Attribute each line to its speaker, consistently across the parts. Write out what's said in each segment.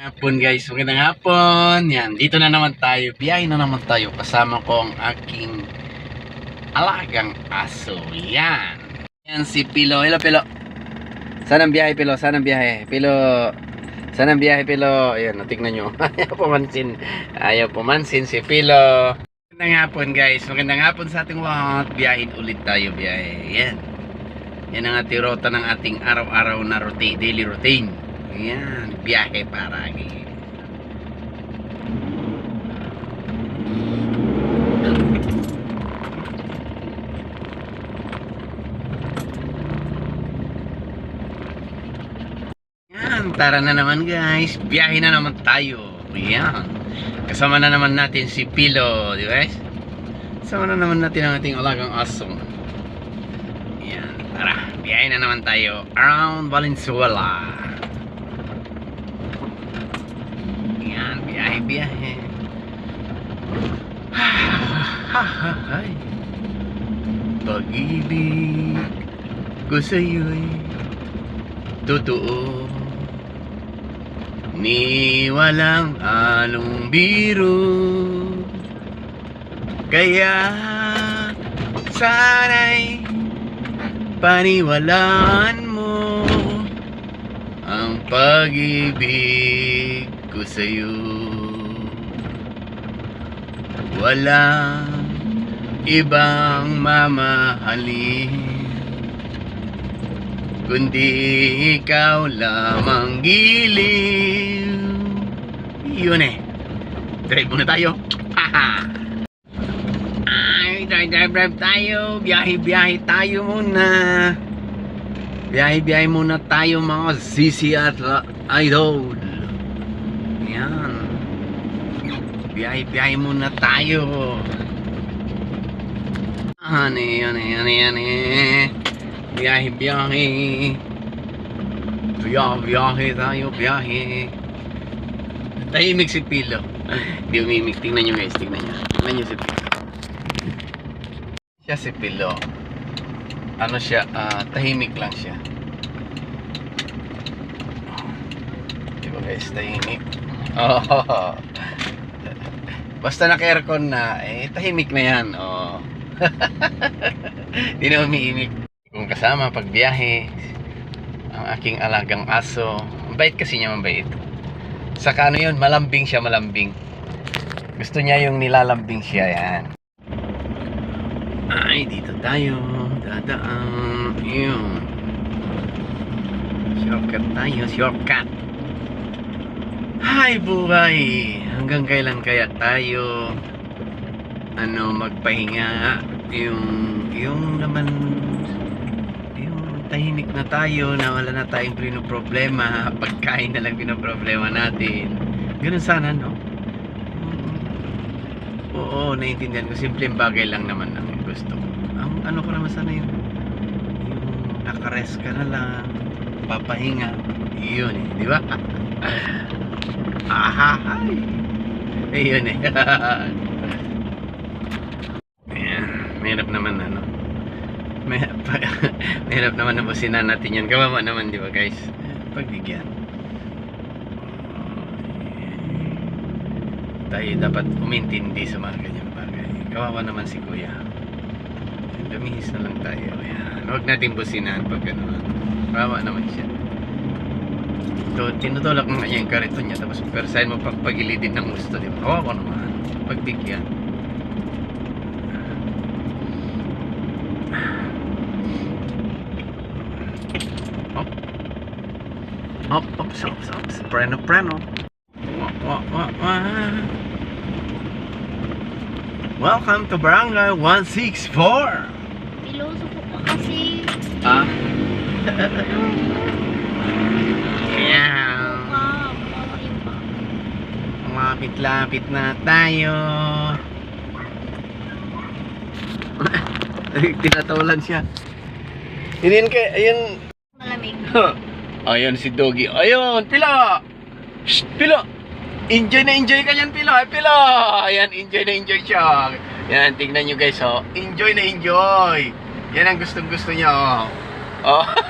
Speaker 1: Hapon guys, magandang hapon. Yan, dito na naman tayo. Biyahe na naman tayo. Kasama ko ang aking alagang aso. Yan. Yan si Pilo. Hello Pilo. Saan ang biyahe Pilo? Saan ang biyahe? Pilo. Saan ang biyahe Pilo? Ayan, tingnan nyo. Ayaw pumansin. Ayaw pumansin si Pilo. Magandang hapon guys. Magandang hapon sa ating lahat. Biyahin ulit tayo biyahe. Yan. Yan ang ating rota ng ating araw-araw na routine, daily routine. Ayan, biyahe paragi. Yan, tara na naman guys. Biyahe na naman tayo. Ayan. Kasama na naman natin si Pilo, di ba? Kasama na naman natin ang ating alagang aso. Ayan, tara. Biyahe na naman tayo around Valenzuela. Yan, biyahe. Ay, pag-ibig ko sa'yo'y totoo. Ni walang halong biro. Kaya sana'y paniwalaan ang pag-ibig ko sa'yo. Walang ibang mamahalin Kundi ikaw lamang giliw. Yun eh. Drive muna tayo. Haha. Ay, drive, drive, drive tayo. Biyahe, biyahe tayo muna Biyahe-biyahe muna tayo mga sisi at idol. Yan. Biyahe-biyahe muna tayo. Ani, ani, ani, ani. Biyahe-biyahe. Biyahe-biyahe tayo, biyahe. Tahimik si Pilo. Di umimik. Tingnan nyo guys, tingnan nyo. Tingnan nyo si Pilo. Siya si Pilo ano siya, ah, tahimik lang siya. Di ba guys, tahimik? Oh. Basta naka-aircon na, eh, tahimik na yan. Oh. Di na umiimik. Kung kasama pag biyahe, ang aking alagang aso, mabait kasi niya mabait. Saka ano yun, malambing siya, malambing. Gusto niya yung nilalambing siya, yan. Ay, dito tayo. Dadaan. Yun. Shortcut tayo. Shortcut. Hi, buhay. Hanggang kailan kaya tayo ano, magpahinga yung yung naman yung tahimik na tayo na wala na tayong problema pagkain na lang pinoproblema natin ganun sana no Oo, naiintindihan ko. Simpleng bagay lang naman ang gusto ko. Ang ano ko naman sana yung, yung nakarest ka na lang, papahinga. Yun eh, di ba? Ahahay! Ayun eh. Ayan, mahirap naman ano. May, mahirap naman na businan natin yan. Kawawa naman, di ba guys? Pagbigyan. tayo dapat umintindi sa mga ganyan bagay. Kawawa naman si kuya. Lumihis na lang tayo. Ayan. Huwag natin businan pag ano. Kawawa naman siya. So, tinutulak mo nga niya yung kariton niya. Tapos persahin mo pag pagilidin ng gusto. Di ba? Kawawa naman. Pagbigyan. Up. Up, up, up, up. Preno, preno. Wah, wah, wah, wah. Welcome to Barangay 164.
Speaker 2: Iba.
Speaker 1: Lumapit-lapit na tayo. Tinatawalan siya. Yun kay, ayun.
Speaker 2: Malamig.
Speaker 1: Ayun si Doggy. Ayun, Pila! Shh, Pila! Enjoy na enjoy ka yan, Pila. Pila! Ayan, enjoy na enjoy siya. Yan, tingnan nyo guys, oh. Enjoy na enjoy. Yan ang gustong gusto niya, oh. Oh.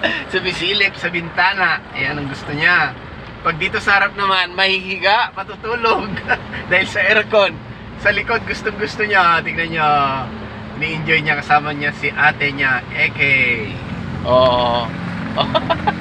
Speaker 1: sa bisilip, sa bintana. Ayan ang gusto niya. Pag dito sa harap naman, mahihiga, matutulog. Dahil sa aircon. Sa likod, gustong gusto niya. Tingnan niyo. Ni-enjoy niya kasama niya si ate niya, Eke. Oo.